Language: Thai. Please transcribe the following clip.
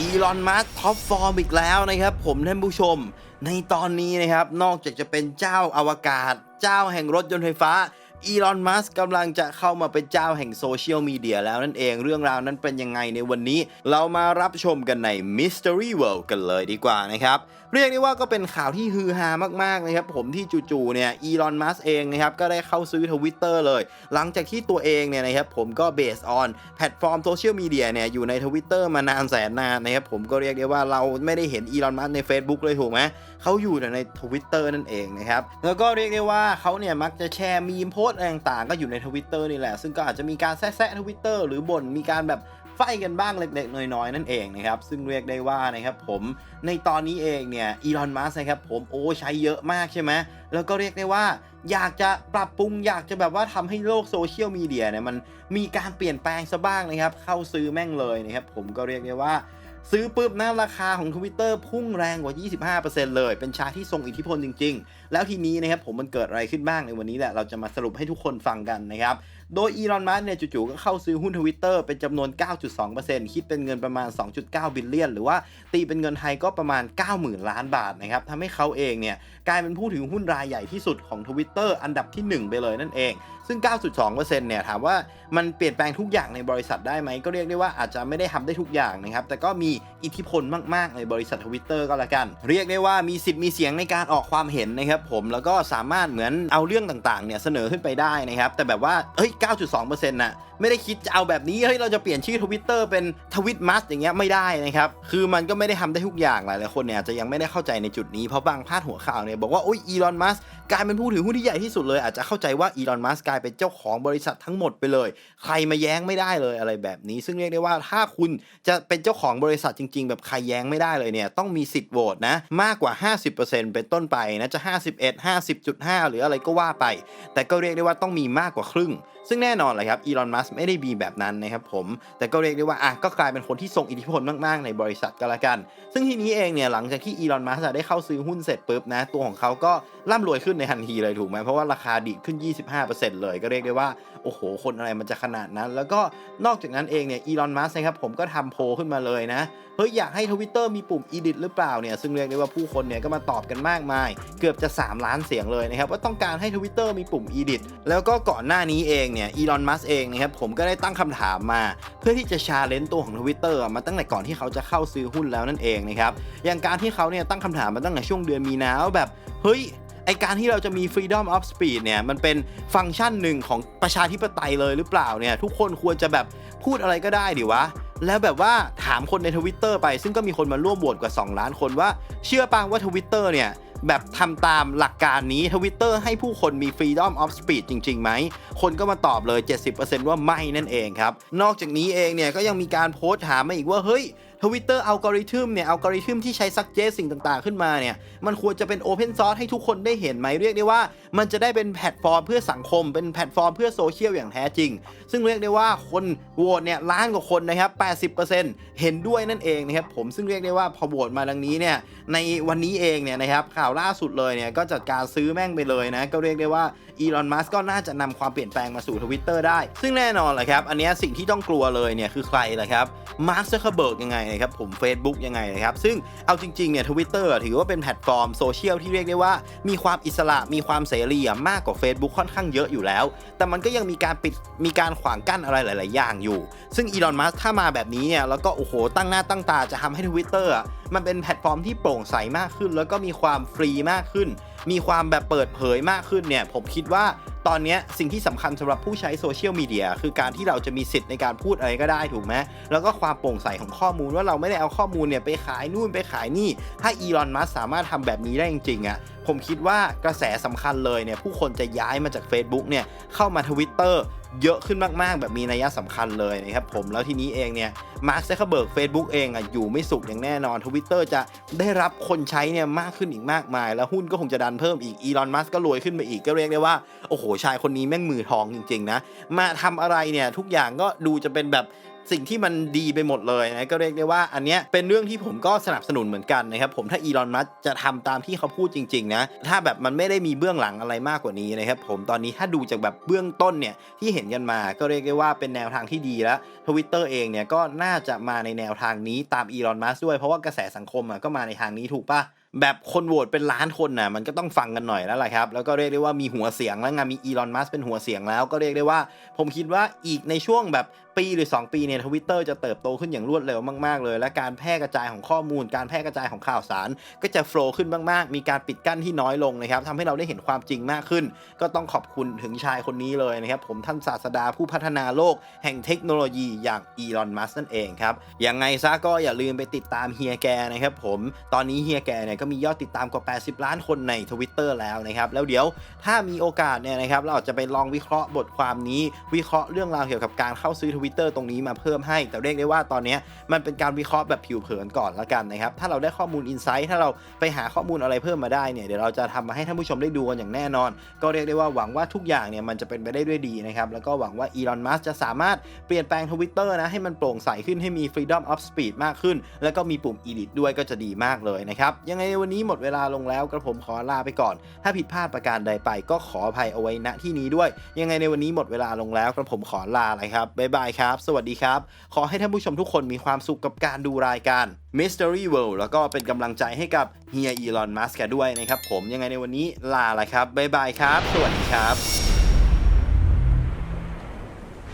อีลอนมัสท็อปฟอร์มอีกแล้วนะครับ ผมท่านผู้ชม ในตอนนี้นะครับ นอกจากจะเป็นเจ้าอวกาศ เจ้าแห่งรถยนต์ไฟฟ้า อีลอนมัสกำลังจะเข้ามาเป็นเจ้าแห่งโซเชียลมีเดียแล้วนั่นเองเรื่องราวนั้นเป็นยังไงในวันนี้ เรามารับชมกันใน Mystery World กันเลยดีกว่านะครับเรียกได้ว่าก็เป็นข่าวที่ฮือฮามากๆนะครับผมที่จู่ๆเนี่ยอีลอนมัสเองนะครับก็ได้เข้าซื้อทวิตเตอร์เลย หลังจากที่ตัวเองเนี่ยนะครับผมก็เบสออนแพลตฟอร์มโซเชียลมีเดียเนี่ยอยู่ในทวิตเตอร์มานานแสนนานนะครับผมก็เรียกได้ว่าเราไม่ได้เห็นอีลอนมัสใน Facebook เลยถูกไหมเขาอยู่แต่ในทวิตเตอร์นั่นเองนะครับแล้วก็เรียกได้ว่าเขาเนี่ยมักจะแชร์มีมโพสต์อะไรต่างๆก็อยู่ในทวิตเตอร์นี่แหละ ซึ่งก็อาจจะมีการแซะทวิตเตอร์หรือบ่นมีการแบบไฟกันบ้างเล็กๆ น้อยๆ นั่นเองนะครับ ซึ่งเรียกได้ว่านะครับผมในตอนนี้เองเนี่ยอีลอนมัสนะครับผมโอ้ใช้เยอะมากใช่ไหมแล้วก็เรียกได้ว่าอยากจะปรับปรุงอยากจะแบบว่าทำให้โลกโซเชียลมีเดียเนี่ยมันมีการเปลี่ยนแปลงซะบ้างนะครับ เข้าซื้อแม่งเลยนะครับผมก็เรียกได้ว่า ซื้อปุ๊บนะราคาของ Twitter พุ่งแรงกว่า 25%เลย เป็นชาที่ทรงอิทธิพลจริง ๆ แล้วทีนี้นะครับผมมันเกิดอะไรขึ้นบ้างในวันนี้แหละ เราจะมาสรุปให้ทุกคนฟังกันนะครับ โดยอีลอน มัสเนี่ยจู่ๆก็เข้าซื้อหุ้นทวิตเตอร์เป็นจำนวน 9.2%คิดเป็นเงินประมาณ 2.9 บิลเลียน หรือว่าตีเป็นเงินไทยก็ประมาณ 90,000 ล้านบาทนะครับทำให้เขาเองเนี่ยกลายเป็นผู้ถือหุ้นรายใหญ่ที่สุดของ Twitter อันดับที่ 1 ไปเลยนั่นเอง ซึ่ง 9.2%เนี่ยถามว่ามันเปลี่ยนแปลงทุกอย่างในบริษัทได้ไหมก็เรียกได้ว่าอาจจะไม่ได้ทำได้ทุกอย่างนะครับแต่ก็มีอิทธิพลมากๆ ในบริษัททวิตเตอร์ก็แล้วกัน เรียกได้ว่ามีสิทธิ์มีเสียงในการออกความเห็นนะครับผมแล้วก็สามารถเหมือนเอาเรื่องต่างๆเนี่ยเสนอขึ้นไปได้นะครับแต่แบบว่าเฮ้ย9.2%น่ะไม่ได้คิดจะเอาแบบนี้เฮ้ยเราจะเปลี่ยนชื่อทวิตเตอร์เป็นทวิตมัสอย่างเงี้ยไม่ได้นะครับคือมันก็ไม่ได้ทำได้ทุกอย่างหลายๆคนเนี่ยจจะยังไม่ได้เข้าใจในจุดนี้เพราะบางพาดหัวข่าวเนี่ยบอกว่าโอ้ยอีลอนมัสกลายเป็นผู้ถือหุ้นที่ใหญ่ที่สุดเลยอาจจะเข้าใจว่าอีลอนมัสกลายเป็นเจ้าของบริษัททั้งหมดไปเลย ใครมาแย้งไม่ได้เลยอะไรแบบนี้ ซึ่งเรียกได้ว่าถ้าคุณจะเป็นเจ้าของบริษัทจริง ๆ แบบใครแย้งไม่ได้เลยเนี่ยต้องมีสิทธิ์โหวตนะมากกว่า 50%เป็นต้นไปนะจะ 51 50.5 หรืออะไรก็ว่าไป แต่ก็เรียกได้ว่าต้องมีมากกว่าครึ่งซึ่งแน่นอนเลยครับอีลอนมัสไม่ได้มีแบบนั้นนะครับผม แต่ก็เรียกได้ว่าอะก็กลายเป็นคนที่ทรงอิทธิพลมากๆในบริษัทก็แล้วกัน ซึ่งทีนี้เองเนี่ยหลังจากที่อีลอนมัสได้เข้าซื้อหุ้นเสร็จปุ๊บนะตัวของเขาก็ร่ำรวยขึ้นในทันทีเลยถูกไหมเพราะว่าราคาดีดขึ้น 25%เลยก็เรียกได้ว่าโอ้โห คนอะไรมันจะขนาดนั้น แล้วก็นอกจากนั้นเองเนี่ยอีลอนมัสนะครับผมก็ทำโพลขึ้นมาเลยนะเฮ้ยอยากให้ทวิตเตอร์มีปุ่ม edit หรือเปล่าเนี่ยซึ่งเรียกได้ว่าผู้คนเนี่ยก็มาตอบกันมากมาย เกือบจะ 3 ล้านเสียงเลยนะครับว่าต้องการให้ทวิตเตอร์มีปุ่ม edit แล้วก็ก่อนหน้านี้เองเนี่ยอีลอนมัสเองนะครับผมก็ได้ตั้งคำถามมา เพื่อที่จะชาเลนจ์ตัวของทวิตเตอร์มาตั้งแต่ก่อนที่เขาจะเข้าซื้อหุ้นแล้วนั่นเองนะครับอย่างการที่เขาเนี่ยตั้งคำถามมาตั้งแต่ช่วงเดือนมีนาว่าแบบเฮ้ยไอการที่เราจะมี freedom of speech เนี่ยมันเป็นฟังก์ชันหนึ่งของประชาธิปไตยเลยหรือเปล่าเนี่ยทุกคนควรจะแบบพูดอะไรก็ได้ดิวะ แล้วแบบว่าถามคนในทวิตเตอร์ไปซึ่งก็มีคนมาร่วมโหวตกว่า 2 ล้านคนว่า เชื่อปังว่าทวิตเตอร์เนี่ย แบบทำตามหลักการนี้ทวิตเตอร์ให้ผู้คนมี freedom of speech จริงๆไหม คนก็มาตอบเลย 70%ว่าไม่นั่นเองครับ นอกจากนี้เองเนี่ยก็ยังมีการโพสต์ถามมาอีกว่าเฮ้ย ทวิตเตอร์อัลกอริทึมเนี่ยอัลกอริทึมที่ใช้ซักเจสสิ่งต่างๆ ขึ้นมาเนี่ยมันควรจะเป็นโอเพนซอร์สให้ทุกคนได้เห็นไหมเรียกได้ว่า มันจะได้เป็นแพลตฟอร์มเพื่อสังคม เป็นแพลตฟอร์มเพื่อโซเชียลอย่างแท้จริง ซึ่งเรียกได้ว่าคนโหวตเนี่ยล้านกว่าคนนะครับ 80%เห็นด้วยนั่นเองนะครับผมซึ่งเรียกได้ว่าพอโหวตมาดังนี้เนี่ยในวันนี้เองเนี่ยนะครับข่าวล่าสุดเลยเนี่ยก็จัดการซื้อแม่งไปเลยนะก็เรียกได้ว่าอีลอนมัสก็น่าจะนำความเปลี่ยนแปลงมาสู่ทวิตเตอร์ได้ ซึ่งแน่นอนแหละครับอันนี้สิ่งที่ต้องกลัวเลยเนี่ยคือใครล่ะครับมาร์คซักเคเบิร์กยังไงนะครับผม Facebook ยังไงนะครับ ซึ่งเอาจริงๆเนี่ยทวิตเตอร์ถือว่าเป็นแพลตฟอร์มโซเชียลที่เรียกได้ว่ามีความอิสระมีความเสรีมากกว่า Facebook ค่อนข้างเยอะอยู่แล้ว แต่มันก็ยังมีการปิดมีการขวางกั้นอะไรหลาย ๆ อย่างอยู่ ซึ่งอีลอนมัสถ้ามาแบบนี้เนี่ยแล้วก็โอ้โหตั้งหน้าตั้งตาจะทำให้ทวิตเตอร์มันเป็นแพลตฟอร์มที่โปร่งใสมากขึ้น แล้วก็มีความฟรีมากขึ้น มีความแบบเปิดเผยมากขึ้นเนี่ยผมคิดว่า ตอนนี้สิ่งที่สำคัญสำหรับผู้ใช้โซเชียลมีเดียคือการที่เราจะมีสิทธิ์ในการพูดอะไรก็ได้ถูกไหมแล้วก็ความโปร่งใสของข้อมูลว่าเราไม่ได้เอาข้อมูลเนี่ยไปขายนู่นไปขายนี่ถ้าอีลอนมัสสามารถทำแบบนี้ได้จริงๆอะ่ะผมคิดว่ากระแสสำคัญเลยเนี่ยผู้คนจะย้ายมาจาก Facebook เนี่ยเข้ามาทวิต เยอะขึ้นมากๆ แบบมีนัยสำคัญเลยนะครับผมแล้วทีนี้เองเนี่ยมาร์คเซคเบิร์กเฟซบุ๊กเองอะอยู่ไม่สุขอย่างแน่นอนทวิตเตอร์จะได้รับคนใช้เนี่ยมากขึ้นอีกมากมาย แล้วหุ้นก็คงจะดันเพิ่มอีกอีลอนมัสก็รวยขึ้นมาอีกก็เรียกได้ว่า โอ้โหชายคนนี้แม่งมือทองจริงๆนะมาทำอะไรเนี่ยทุกอย่างก็ดูจะเป็นแบบ สิ่งที่มันดีไปหมดเลยนะก็เรียกได้ว่าอันเนี้ยเป็นเรื่องที่ผมก็สนับสนุนเหมือนกันนะครับผมถ้าอีลอนมัสจะทำตามที่เขาพูดจริงๆนะถ้าแบบมันไม่ได้มีเบื้องหลังอะไรมากกว่านี้นะครับผมตอนนี้ถ้าดูจากแบบเบื้องต้นเนี่ยที่เห็นกันมาก็เรียกได้ว่าเป็นแนวทางที่ดีแล้วทวิตเตอร์เองเนี่ยก็น่าจะมาในแนวทางนี้ตามอีลอนมัสด้วยเพราะว่ากระแสสังคมอะก็มาในทางนี้ถูกปะ แบบคนโหวตเป็นล้านคนน่ะมันก็ต้องฟังกันหน่อยแล้วแหละครับ แล้วก็เรียกได้ว่ามีหัวเสียงแล้วงานมีอีลอนมัสเป็นหัวเสียงแล้วก็เรียกได้ว่า ผมคิดว่าอีกในช่วงแบบปีหรือ 2 ปีเนี่ยทวิตเตอร์จะเติบโตขึ้นอย่างรวดเร็วมากๆเลย และการแพร่กระจายของข้อมูล การแพร่กระจายของข่าวสาร ก็จะโฟล์ขึ้นมากๆ มีการปิดกั้นที่น้อยลงนะครับทำให้เราได้เห็นความจริงมากขึ้น ก็ต้องขอบคุณถึงชายคนนี้เลยนะครับผมท่านศาสดาผู้พัฒนาโลก แห่งเทคโนโลยีอย่างอีลอนมัสนั่นเองครับยังไงซะก็อย่าลืมไปติดตามเฮียแกนะครับผมตอนนี้เฮียแกเนี่ยก็มียอดติดตามกว่า 80 ล้านคนใน Twitter แล้วนะครับ แล้วเดี๋ยวถ้ามีโอกาสเนี่ยนะครับ เราอาจจะไปลองวิเคราะห์บทความนี้ วิเคราะห์เรื่องราวเกี่ยวกับการเข้าซื้อ Twitter ตรงนี้มาเพิ่มให้ แต่เรียกได้ว่าตอนนี้มันเป็นการวิเคราะห์แบบผิวเผินก่อนละกันนะครับ ถ้าเราได้ข้อมูลอินไซต์ถ้าเราไปหาข้อมูลอะไรเพิ่มมาได้เนี่ยเดี๋ยวเราจะทำมาให้ท่านผู้ชมได้ดูกันอย่างแน่นอน ก็เรียกได้ว่าหวังว่าทุกอย่างเนี่ยมันจะเป็นไปได้ด้วยดีนะครับแล้วก็หวังว่าอีลอนมัสจะสามารถเปลี่ยนแปลง Twitter นะให้มันโปร่งใสขึ้นให้มี Freedom of Speech มากขึ้น แล้วก็มีปุ่ม Edit ด้วยก็จะดีมากเลยนะครับยังไงวันนี้หมดเวลาลงแล้วกระผมขอลาไปก่อน ถ้าผิดพลาดประการใดไปก็ขออภัยเอาไว้ณที่นี้ด้วย ยังไงในวันนี้หมดเวลาลงแล้วกระผมขอลาเลยครับบ๊ายบายครับ สวัสดีครับ ขอให้ท่านผู้ชมทุกคนมีความสุขกับการดูรายการ Mystery World แล้วก็เป็นกำลังใจให้กับเฮียอีลอนมัสก์ด้วยนะครับผมยังไงในวันนี้ลาเลยครับบ๊ายบายครับ สวัสดีครับ